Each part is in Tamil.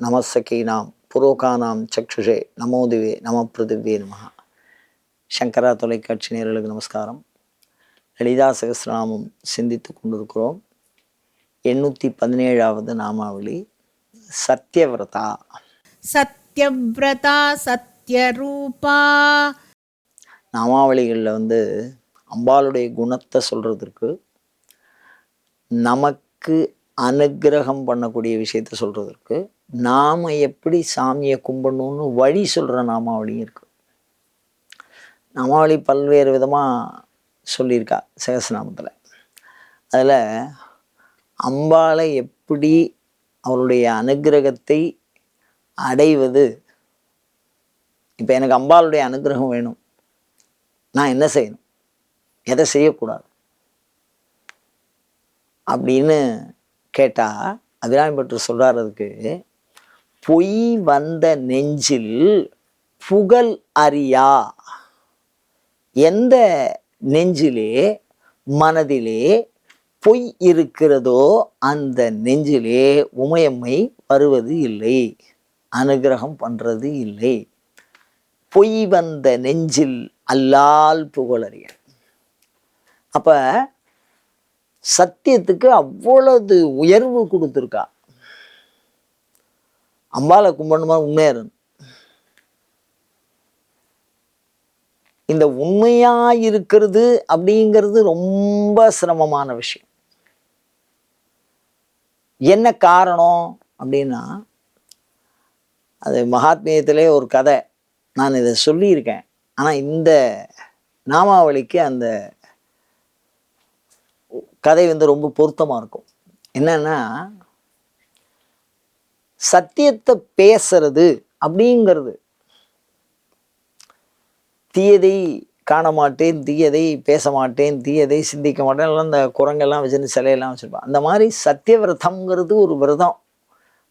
நமசகீனாம் புரோகானாம் சக்ஷுஷே நமோதிவே நம பிருதிவே நமகா சங்கரா தொலைக்காட்சி நேர்களுக்கு நமஸ்காரம். லலிதா சகசிரநாமம் சிந்தித்து கொண்டிருக்கிறோம். எண்ணூற்றி பதினேழாவது நாமாவளி சத்யவிரதா. சத்யவிரதா சத்யரூபா. நாமாவளிகளில் வந்து அம்பாளுடைய குணத்தை சொல்கிறதுக்கு நமக்கு அனுக்கிரகம் பண்ணக்கூடிய விஷயத்த சொல்கிறதுக்கு நாம் எப்படி சாமியை கும்பிடணும்னு வழி சொல்கிற நாமாவளியும் இருக்குது நாமாவளி பல்வேறு விதமாக சொல்லியிருக்கா சகசநாமத்தில் அதில் அம்பாளை எப்படி அவருடைய அனுக்கிரகத்தை அடைவது? இப்போ எனக்கு அம்பாளுடைய அனுக்கிரகம் வேணும். நான் என்ன செய்யணும்? எதை செய்யக்கூடாது? அப்படின்னு கேட்டால் அபிராமி சொல்கிறார் அதுக்கு பொய் வந்த நெஞ்சில் புகழ் அறியா? எந்த நெஞ்சிலே மனதிலே பொய் இருக்கிறதோ அந்த நெஞ்சிலே உமையம்மை வருவது இல்லை அனுகிரகம் பண்ணுறது இல்லை. பொய் வந்த நெஞ்சில் அல்லால் புகழறிய அப்போ சத்தியத்துக்கு அவ்வளவு உயர்வு கொடுத்துருக்கா. அம்பாலை கும்பிடணுமா? உண்மையா இந்த உண்மையா இருக்கிறது அப்படிங்கிறது ரொம்ப சிரமமான விஷயம். என்ன காரணம் அப்படின்னா அது மகாத்மியத்திலே ஒரு கதை. நான் இதை சொல்லியிருக்கேன். ஆனால் இந்த நாமாவளிக்கு அந்த கதை வந்து ரொம்ப பொருத்தமாக இருக்கும். என்னன்னா சத்தியத்தை பேசுறது அப்படிங்கிறது. தீயதை காண மாட்டேன் தீயதை பேச மாட்டேன் தீயதை சிந்திக்க மாட்டேன் எல்லாம் இந்த குரங்கெல்லாம் வச்சுருந்து சிலையெல்லாம் வச்சுருப்பான். அந்த மாதிரி சத்திய விரதம்ங்கிறது ஒரு விரதம்.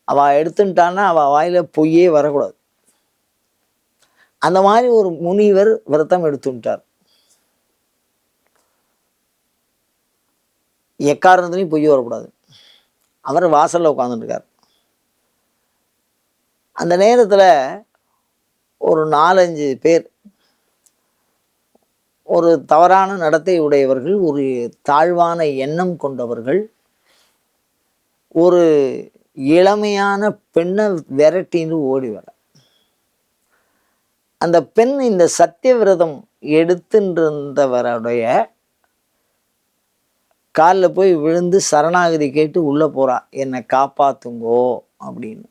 அவள் எடுத்துட்டான்னா அவள் வாயில் பொய்யே வரக்கூடாது. அந்த மாதிரி ஒரு முனிவர் விரதம் எடுத்துட்டார். எக்காரணத்துலையும் பொய் வரக்கூடாது. அவர் வாசலில் உட்காந்துட்டுருக்கார் அந்த நேரத்தில் ஒரு நாலஞ்சு பேர் ஒரு தவறான நடத்தை உடையவர்கள் ஒரு தாழ்வான எண்ணம் கொண்டவர்கள் ஒரு இளமையான பெண்ணை விரட்டின்னு ஓடி வர. அந்த பெண் இந்த சத்தியவிரதம் எடுத்துருந்தவருடைய காலில் போய் விழுந்து சரணாகதி கேட்டு உள்ளே போகிறா என்னை காப்பாற்றுங்கோ அப்படின்னு.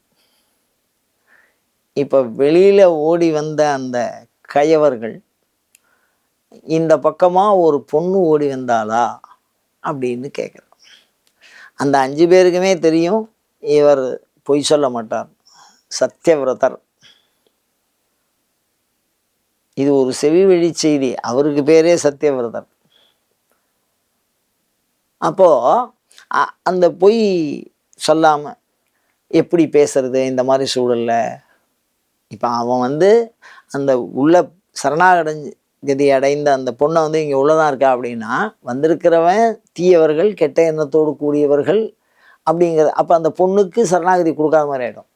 இப்போ வெளியில் ஓடி வந்த அந்த கயவர்கள் இந்த பக்கமாக ஒரு பொண்ணு ஓடி வந்தாளா? அப்படின்னு கேட்குறான் அந்த அஞ்சு பேருக்குமே தெரியும் இவர் பொய் சொல்ல மாட்டார். சத்தியவிரதர். இது ஒரு செவி வழி செய்தி. அவருக்கு பேரே சத்தியவிரதர். அப்போது அந்த பொய் சொல்லாமல் எப்படி பேசுறது இந்த மாதிரி சூழலில்? இப்போ அவன் வந்து அந்த உள்ள சரணாகடைஞ்சு கதி அடைந்த அந்த பொண்ணை வந்து இங்கே உள்ளதான் இருக்கா அப்படின்னா வந்திருக்கிறவன் தீயவர்கள் கெட்ட எண்ணத்தோடு கூடியவர்கள் அப்படிங்கிறது அப்போ அந்த பொண்ணுக்கு சரணாகதி கொடுக்காத மாதிரி ஆகிடும்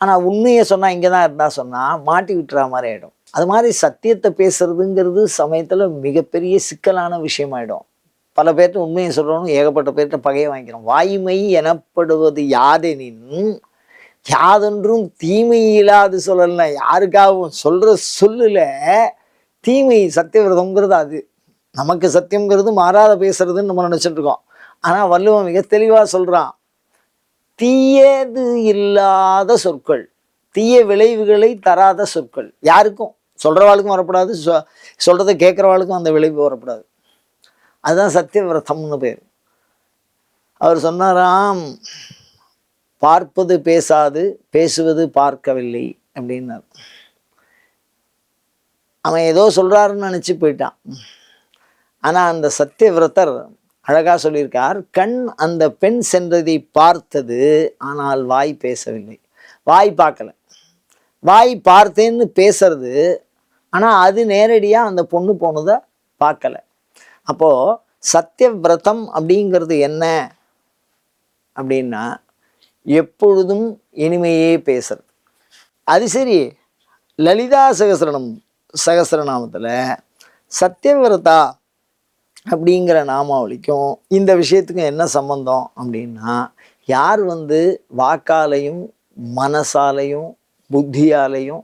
ஆனால் உண்மையை சொன்னால் இங்கே தான் இருந்தால் சொன்னால் மாட்டி விட்டுற மாதிரி ஆகிடும் அது மாதிரி சத்தியத்தை பேசுறதுங்கிறது சமயத்தில் மிகப்பெரிய சிக்கலான விஷயமாயிடும். பல பேர்ட்ட உண்மையை சொல்கிறோன்னு ஏகப்பட்ட பேர்கிட்ட பகையை வாங்கிக்கிறோம். வாய்மை எனப்படுவது யாதெனின் யாதொன்றும் தீமை இல்லாது சொல்லலை. யாருக்காகவும் சொல்கிற சொல்லில் தீமை சத்தியவிரதங்கிறது அது. நமக்கு சத்தியங்கிறது மாறாத பேசுறதுன்னு நம்ம நினச்சிட்டு இருக்கோம். ஆனால் வள்ளுவன் மிக தெளிவாக சொல்கிறான் தீயது இல்லாத சொற்கள் தீய விளைவுகளை தராத சொற்கள். யாருக்கும்? சொல்கிறவாளுக்கும் வரப்படாது சொ சொல்கிறத கேட்குறவாளுக்கும் அந்த விளைவு வரப்படாது. அதுதான் சத்தியவிரதம்னு பேர். அவர் சொன்னாராம் பார்ப்பது பேசாது பேசுவது பார்க்கவில்லை அப்படின்னார். அவன் ஏதோ சொல்கிறாருன்னு நினச்சி போயிட்டான். ஆனால் அந்த சத்தியவிரதர் அழகாக சொல்லியிருக்கார் கண் அந்த பெண் சென்றதை பார்த்தது ஆனால் வாய் பேசவில்லை. வாய் பார்க்கல. வாய் பார்த்தேன்னு பேசுறது ஆனால் அது நேரடியாக அந்த பொண்ணு போனதை பார்க்கல. அப்போது சத்தியவிரதம் அப்படிங்கிறது என்ன அப்படின்னா எப்பொழுதும் இனிமையே பேசுறது. அது சரி லலிதா சகசரணம் சகசரநாமத்தில் சத்தியவிரதா அப்படிங்கிற நாமாவளிக்கும் இந்த விஷயத்துக்கும் என்ன சம்பந்தம் அப்படின்னா யார் வந்து வாக்காலையும் மனசாலையும் புத்தியாலையும்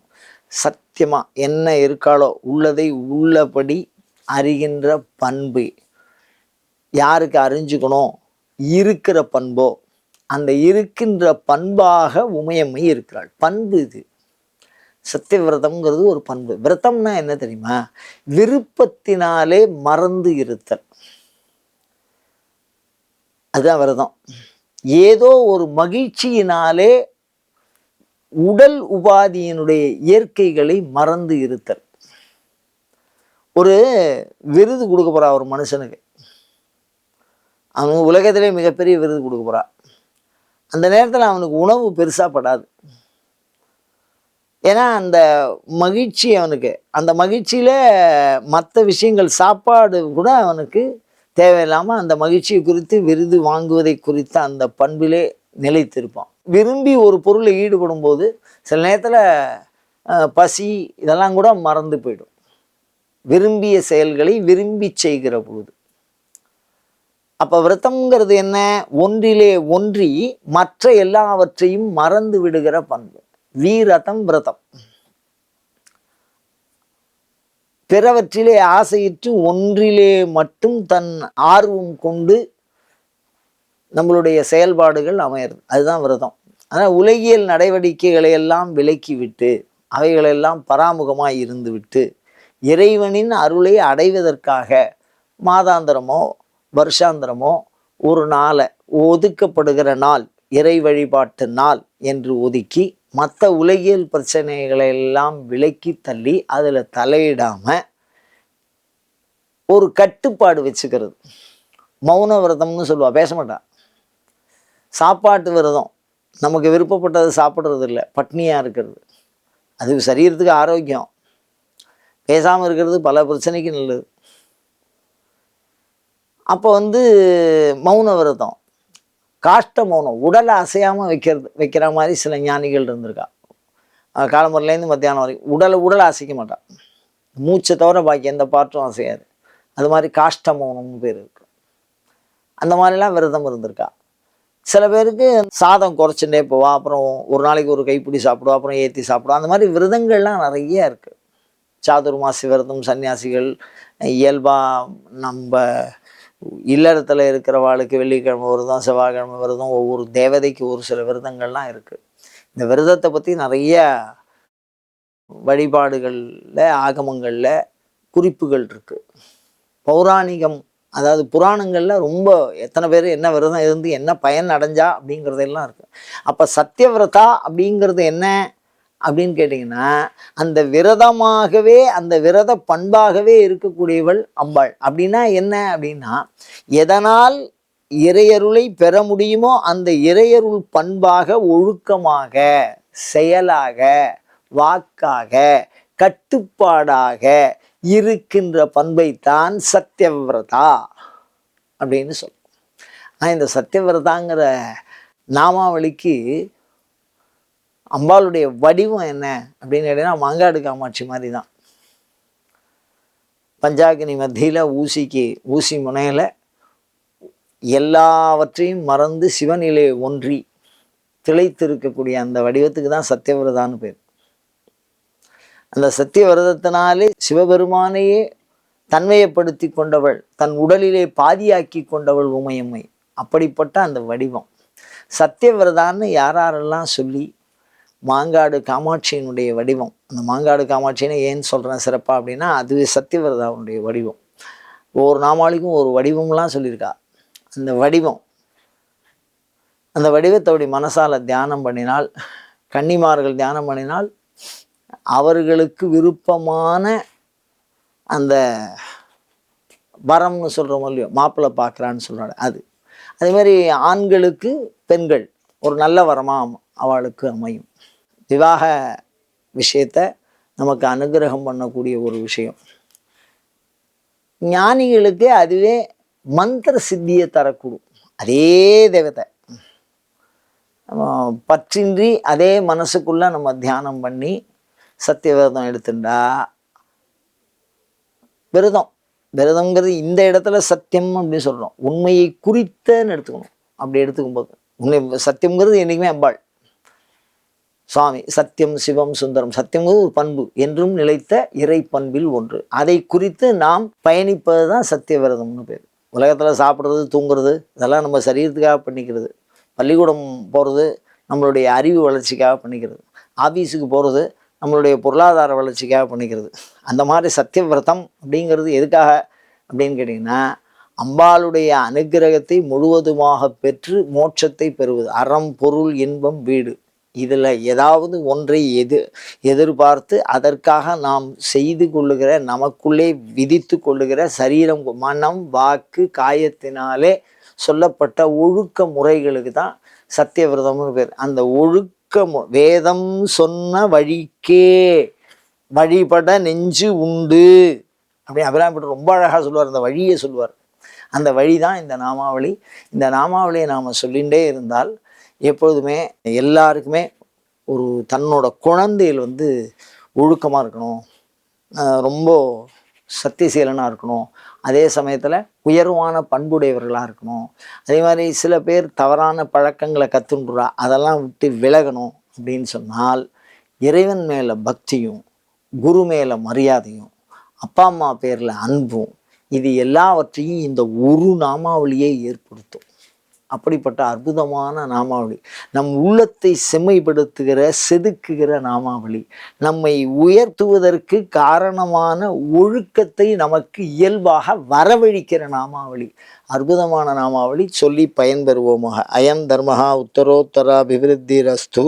சத்தியமாக என்ன இருக்காளோ உள்ளதை உள்ளபடி அறிகின்ற பண்பு. யாருக்கு அறிஞ்சுக்கணும்? இருக்கிற பண்போ. அந்த இருக்கின்ற பண்பாக உமையம்மை இருக்கிறாள். பண்பு இது. சத்தியவிரதம்ங்கிறது ஒரு பண்பு. விரதம்னா என்ன தெரியுமா? விருப்பத்தினாலே மறந்து இருத்தல். அதுதான் விரதம். ஏதோ ஒரு மகிழ்ச்சியினாலே உடல் உபாதியினுடைய இயற்கைகளை மறந்து இருத்தல். ஒரு விருது கொடுக்க போகிறா ஒரு மனுஷனுக்கு. அவன் உலகத்திலே மிகப்பெரிய விருது கொடுக்க போகிறா அந்த நேரத்தில் அவனுக்கு உணவு பெருசாக படாது. ஏன்னா அந்த மகிழ்ச்சி அவனுக்கு. அந்த மகிழ்ச்சியில் மற்ற விஷயங்கள் சாப்பாடு கூட அவனுக்கு தேவையில்லாமல் அந்த மகிழ்ச்சியை குறித்து விருது வாங்குவதை குறித்த அந்த பண்பிலே நிலைத்திருப்பான். விரும்பி ஒரு பொருளை ஈடுபடும் போது சில நேரத்தில் பசி இதெல்லாம் கூட மறந்து போயிடும். விரும்பிய செயல்களை விரும்பி செய்கிற பொழுது. அப்போ விரதம்ங்கிறது என்ன? ஒன்றிலே ஒன்றி மற்ற எல்லாவற்றையும் மறந்து விடுகிற பண்பு. வீரதம் விரதம். பிறவற்றிலே ஆசையிட்டு ஒன்றிலே மட்டும் தன் ஆர்வம் கொண்டு நம்மளுடைய செயல்பாடுகள் அமையிறது. அதுதான் விரதம். ஆனால் உலகியல் நடவடிக்கைகளை எல்லாம் விலக்கிவிட்டு அவைகளெல்லாம் பராமுகமாக இருந்துவிட்டு இறைவனின் அருளை அடைவதற்காக மாதாந்திரமோ வருஷாந்திரமோ ஒரு நாளை ஒதுக்கப்படுகிற நாள் இறை வழிபாட்டு நாள் என்று ஒதுக்கி மற்ற உலகியல் பிரச்சனைகளை எல்லாம் விலக்கி தள்ளி அதில் தலையிடாமல் ஒரு கட்டுப்பாடு வச்சுக்கிறது. மௌன விரதம்னு சொல்லுவா பேச மாட்டான் சாப்பாட்டு விரதம். நமக்கு விருப்பப்பட்டது சாப்பிட்றது இல்லை பட்னியாக இருக்கிறது. அது சரீரத்துக்கு ஆரோக்கியம். பேசாமல் இருக்கிறது பல பிரச்சனைக்கு நல்லது அப்போ வந்து மௌன விரதம். காஷ்ட மௌனம் உடலை அசையாமல் வைக்கிறது வைக்கிற மாதிரி சில ஞானிகள் இருந்திருக்கா. காலம்பரிலேருந்து மத்தியானம் வரைக்கும் உடலை உடலை அசைக்க மாட்டான் மூச்சை தவிர பாக்கி எந்த பாட்டும் அசையாது. அது மாதிரி காஷ்ட மௌனம்னு பேர் இருக்கு. அந்த மாதிரிலாம் விரதம் இருந்திருக்கா. சில பேருக்கு சாதம் குறைச்சுட்டே போவா அப்புறம் ஒரு நாளைக்கு ஒரு கைப்பிடி சாப்பிடுவோம் அப்புறம் ஏற்றி சாப்பிடுவோம் அந்த மாதிரி விரதங்கள்லாம் நிறைய இருக்குது சாதுர்மாசி விரதம் சன்னியாசிகள் இயல்பாக நம்ம இல்லறத்தில் இருக்கிறவாளுக்கு வெள்ளிக்கிழமை விரதம் செவ்வாய்க்கிழமை விரதம் ஒவ்வொரு தேவதைக்கு ஒரு சில விரதங்கள்லாம் இருக்குது இந்த விரதத்தை பற்றி நிறைய வழிபாடுகளில் ஆகமங்களில் குறிப்புகள் இருக்குது பௌராணிகம் அதாவது புராணங்களில் ரொம்ப எத்தனை பேர் என்ன விரதம் இருந்து என்ன பயன் அடைஞ்சா அப்படிங்கிறதெல்லாம் இருக்குது அப்போ சத்தியவிரதா அப்படிங்கிறது என்ன? அப்படின்னு கேட்டிங்கன்னா அந்த விரதமாகவே அந்த விரத பண்பாகவே இருக்கக்கூடியவள் அம்பாள். அப்படின்னா என்ன அப்படின்னா எதனால் இறையருளை பெற முடியுமோ அந்த இறையருள் பண்பாக ஒழுக்கமாக செயலாக வாக்காக கட்டுப்பாடாக இருக்கின்ற பண்பைத்தான் சத்தியவிரதா அப்படின்னு சொல்லுவோம் ஆனால் இந்த சத்தியவிரதாங்கிற நாமாவளிக்கு அம்பாளுடைய வடிவம் என்ன அப்படின்னு கேட்டீங்கன்னா மாங்காடு காமாட்சி மாதிரி தான் பஞ்சாகினி மத்தியில் ஊசிக்கு ஊசி முனையில் எல்லாவற்றையும் மறந்து சிவனிலே ஒன்றி திளைத்திருக்கக்கூடிய அந்த வடிவத்துக்கு தான் சத்தியவிரதான்னு பேர். அந்த சத்தியவிரதத்தினாலே சிவபெருமானையே தன்மையப்படுத்தி கொண்டவள் தன் உடலிலே பாதியாக்கி கொண்டவள் உமையம்மை. அப்படிப்பட்ட அந்த வடிவம். சத்தியவிரதான்னு யாரெல்லாம் சொல்லி மாங்காடு காமாட்சியினுடைய வடிவம். அந்த மாங்காடு காமாட்சின்னு ஏன் சொல்கிறேன் சிறப்பாக அப்படின்னா அது சத்தியவிரதாவுடைய வடிவம். ஒவ்வொரு நாமாளிக்கும் ஒரு வடிவம்லாம் சொல்லியிருக்கா. அந்த வடிவம் அந்த வடிவத்தோடைய மனசால் தியானம் பண்ணினால் கன்னிமார்கள் தியானம் பண்ணினால் அவர்களுக்கு விருப்பமான அந்த வரம்னு சொல்கிறோம் இல்லையோ மாப்பிள்ளை பார்க்குறான்னு சொல்கிறாரு அது. அதே மாதிரி ஆண்களுக்கு பெண்கள் ஒரு நல்ல வரமாக அவளுக்கு அமையும். விவாக விஷயத்தை நமக்கு அனுகிரகம் பண்ணக்கூடிய ஒரு விஷயம். ஞானிகளுக்கு அதுவே மந்திர சித்தியை தரக்கூடும். அதே தேவதை. பற்றின்றி அதே மனசுக்குள்ள நம்ம தியானம் பண்ணி சத்திய விரதம் எடுத்துட்டா விரதம். விரதங்கிறது இந்த இடத்துல சத்தியம் அப்படின்னு சொல்றோம். உண்மையை குறித்தன்னு எடுத்துக்கணும். அப்படி எடுத்துக்கும் போது உண்மை சத்தியம்ங்கிறது என்றைக்குமே அம்பாள். சுவாமி சத்தியம் சிவம் சுந்தரம். சத்தியங்கிறது ஒரு பண்பு. என்றும் நிலைத்த இறை பண்பில் ஒன்று. அதை குறித்து நாம் பயணிப்பது தான் சத்திய விரதம்னு பேர். உலகத்தில் சாப்பிட்றது தூங்குறது இதெல்லாம் நம்ம சரீரத்துக்காக பண்ணிக்கிறது. பள்ளிக்கூடம் போகிறது நம்மளுடைய அறிவு வளர்ச்சிக்காக பண்ணிக்கிறது. ஆஃபீஸுக்கு போகிறது நம்மளுடைய பொருளாதார வளர்ச்சிக்காக பண்ணிக்கிறது. அந்த மாதிரி சத்திய விரதம் அப்படிங்கிறது எதுக்காக அப்படின்னு கேட்டிங்கன்னா அம்பாளுடைய அனுக்கிரகத்தை முழுவதுமாக பெற்று மோட்சத்தை பெறுவது. அறம் பொருள் இன்பம் வீடு. இதில் ஏதாவது ஒன்றை எது எதிர்பார்த்து அதற்காக நாம் செய்து கொள்ளுகிற நமக்குள்ளே விதித்து கொள்ளுகிற சரீரம் மனம் வாக்கு காயத்தினாலே சொல்லப்பட்ட ஒழுக்க முறைகளுக்கு தான் சத்தியவிரதம்னு பேர். அந்த ஒழுக்க வேதம் சொன்ன வழிக்கே வழிபட நெஞ்சு உண்டு. அப்படி அபிராமிட்டு ரொம்ப அழகாக சொல்லுவார். அந்த வழியை சொல்லுவார். அந்த வழி தான் இந்த நாமாவளி. இந்த நாமாவளியை நாம் சொல்லிகிட்டே இருந்தால் எப்பொழுதுமே எல்லாருக்குமே ஒரு தன்னோட குழந்தைகள் வந்து ஒழுக்கமாக இருக்கணும். ரொம்ப சத்தியசீலனாக இருக்கணும். அதே சமயத்தில் உயர்வான பண்புடையவர்களாக இருக்கணும். அதே மாதிரி சில பேர் தவறான பழக்கங்களை கற்றுன்றா அதெல்லாம் விட்டு விலகணும் அப்படின்னு சொன்னால் இறைவன் மேலே பக்தியும் குரு மேலே மரியாதையும் அப்பா அம்மா பேரில் அன்பும் இது எல்லாவற்றையும் இந்த ஒரு நாமாவளியை ஏற்படுத்தும். அப்படிப்பட்ட அற்புதமான நாமாவளி. நம் உள்ளத்தை செம்மைப்படுத்துகிற செதுக்குகிற நாமாவளி. நம்மை உயர்த்துவதற்கு காரணமான ஒழுக்கத்தை நமக்கு இயல்பாக வரவழிக்கிற நாமாவளி. அற்புதமான நாமாவளி சொல்லி பயன்பெறுவோமாக. அயம் தர்மஹா உத்தரோத்தரா அபிவிருத்தி ரஸ்து